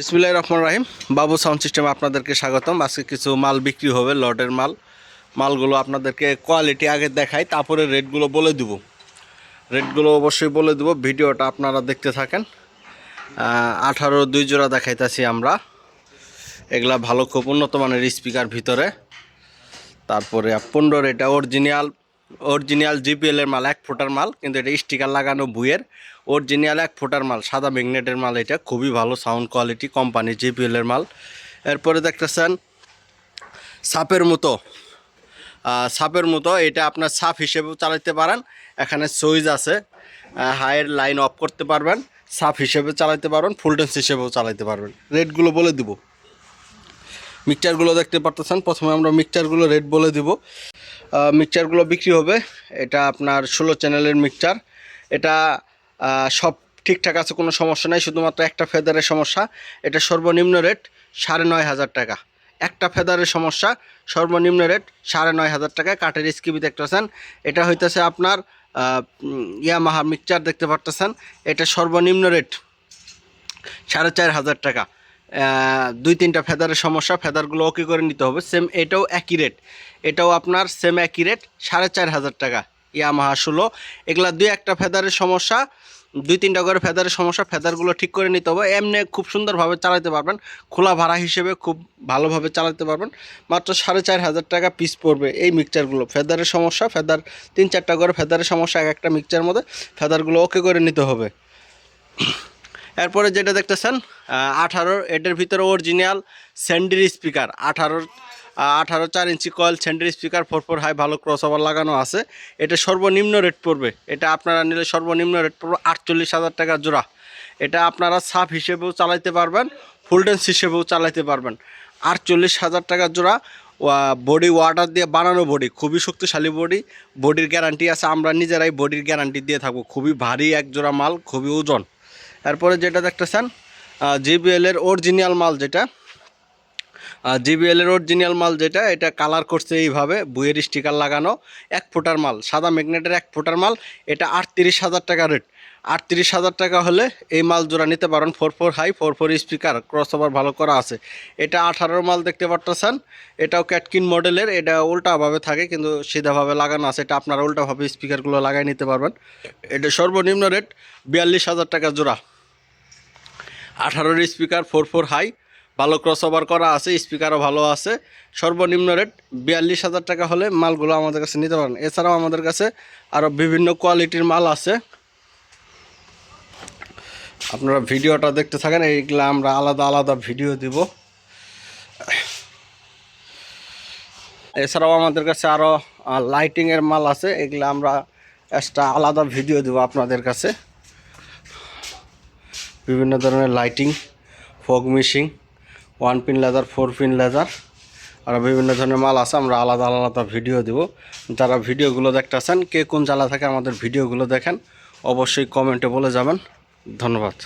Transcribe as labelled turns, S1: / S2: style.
S1: বিসমিল্লাহির রহমান রাহিম। বাবু সাউন্ড সিস্টেমে আপনাদেরকে স্বাগতম। আজকে কিছু মাল বিক্রি হবে, লটের মাল। মালগুলো আপনাদেরকে কোয়ালিটি আগে দেখাই, তারপরে রেটগুলো বলে দিব। রেটগুলো অবশ্যই বলে দেবো, ভিডিওটা আপনারা দেখতে থাকেন। আঠারো দুই জোড়া দেখাইতেছি আমরা। এগুলা ভালো খুব উন্নত মানের স্পিকার ভিতরে। তারপরে পনেরো, এটা অরিজিনাল অরিজিনাল জিপিএলের মাল, এক ফুটার মাল, কিন্তু এটা স্টিকার লাগানো বুয়ের অরিজিনাল এক ফুটার মাল, সাদা ম্যাগনেটের মাল এটা, খুবই ভালো সাউন্ড কোয়ালিটি কোম্পানি জিপিএলের মাল। এরপরে দেখতেছেন সাপের মতো। সাপের মতো, এটা আপনার সাপ হিসেবেও চালাতে পারেন। এখানে সুইচ আছে হাইয়ের লাইন অফ করতে পারবেন। সাপ হিসেবে চালাতে পারবেন ফুলটেন্স হিসেবেও চালাতে পারবেন। রেটগুলো বলে দিব। মিক্সচারগুলো দেখতে পারতেছেন। প্রথমে আমরা মিক্সচারগুলো রেট বলে দিব। মিক্সচারগুলো বিক্রি হবে। এটা আপনার ষোলো চ্যানেলের মিক্সচার। এটা সব ঠিকঠাক আছে, কোনো সমস্যা নাই। শুধুমাত্র একটা ফেদারের সমস্যা। এটা সর্বনিম্ন রেট সাড়ে নয় হাজার টাকা। একটা ফেদারের সমস্যা, সর্বনিম্ন রেট সাড়ে নয় হাজার টাকা। কাঠের স্কিপি দেখতেছেন। এটা হইতেছে আপনার ইয়ামাহা মিক্সচার দেখতে পারতেছেন। এটা সর্বনিম্ন রেট সাড়ে চার হাজার টাকা। দুই তিনটা ফেদারের সমস্যা, ফেদারগুলো ওকে করে নিতে হবে। সেম এটাও একই রেট এটাও আপনার সেম একই রেট সাড়ে চার হাজার টাকা। ইয়ামাহা ষোলো। এগুলা দুই একটা ফেদারের সমস্যা, দুই তিনটা করে ফেদারের সমস্যা, ফেদারগুলো ঠিক করে নিতে হবে। এমনি খুব সুন্দরভাবে চালাতে পারবেন। খোলা ভাড়া হিসেবে খুব ভালোভাবে চালাতে পারবেন। মাত্র সাড়ে চার হাজার টাকা পিস পড়বে এই মিক্সচারগুলো ফেদারের সমস্যা, ফেদার, তিন চারটা করে ফেদারের সমস্যা এক একটা মিক্সচার মধ্যে, ফেদারগুলো ওকে করে নিতে হবে। এরপরে যেটা দেখতেছেন আঠারোর এটার ভিতরে অরিজিনাল স্যান্ডির স্পিকার আঠারোর আঠারো চার ইঞ্চি কয়েল স্যান্ডির স্পিকার ফোর ফোর হাই ভালো ক্রস ওভার লাগানো আছে। এটা সর্বনিম্ন রেট পড়বে। এটা আপনারা নিলে সর্বনিম্ন রেট পড়বে আটচল্লিশ হাজার টাকা জোড়া। এটা আপনারা সাপ হিসেবেও চালাইতে পারবেন ফুলডেন্স হিসেবেও চালাইতে পারবেন। আটচল্লিশ হাজার টাকা জোড়া বডি ওয়াটার দিয়ে বানানো বডি খুবই শক্তিশালী বডি বডির গ্যারান্টি আছে, আমরা নিজেরাই বডির গ্যারান্টি দিয়ে থাকব। খুবই ভারী এক জোড়া মাল, খুবই ওজন। এরপরে যেটা দেখতেছেন জিবিএল এর অরিজিনাল মাল যেটা জিবিএল এর অরিজিনাল মাল যেটা, এটা কালার করছে এইভাবে, বুয়ের স্টিকার লাগানো, এক ফুটার মাল, সাদা ম্যাগনেটের এক ফুটার মাল, এটা আটত্রিশ হাজার টাকা রেট আটত্রিশ হাজার টাকা হলে এই মাল জোড়া নিতে পারেন four four high four four speaker cross over ভালো করা আছে। এটা আঠারোর মাল দেখতে পারতেছেন, এটাও ক্যাটকিন মডেলের এটা উল্টাভাবে থাকে, কিন্তু সিধাভাবে লাগানো আছে, এটা আপনারা উল্টাভাবে স্পিকারগুলো লাগাই নিতে পারবেন। এটা সর্বনিম্ন রেট বিয়াল্লিশ হাজার টাকা জোড়া। আঠারোর স্পিকার ফোর ফোর হাই ভালো ক্রস ওভার করা আছে স্পিকারও ভালো আছে। সর্বনিম্ন রেট বিয়াল্লিশ হাজার টাকা হলে মালগুলো আমাদের কাছে নিতে পারেন। এছাড়াও আমাদের কাছে আরও বিভিন্ন কোয়ালিটির মাল আছে। আপনারা ভিডিওটা দেখতে থাকেন, এইগুলো আমরা আলাদা আলাদা ভিডিও দিব। এছাড়াও আমাদের কাছে আরও লাইটিংয়ের মাল আছে, এগুলো আমরা একটা আলাদা ভিডিও দেবো আপনাদের কাছে। বিভিন্ন ধরনের lighting fog machine one pin laser, four pin laser, আর বিভিন্ন ধরনের মাল আছে, আমরা আলাদা আলাদা ভিডিও দেব। যারা ভিডিওগুলো দেখতেছেন, কে কোন জ্বালা থাকে আমাদের ভিডিওগুলো দেখেন, অবশ্যই কমেন্টে বলে যাবেন। ধন্যবাদ।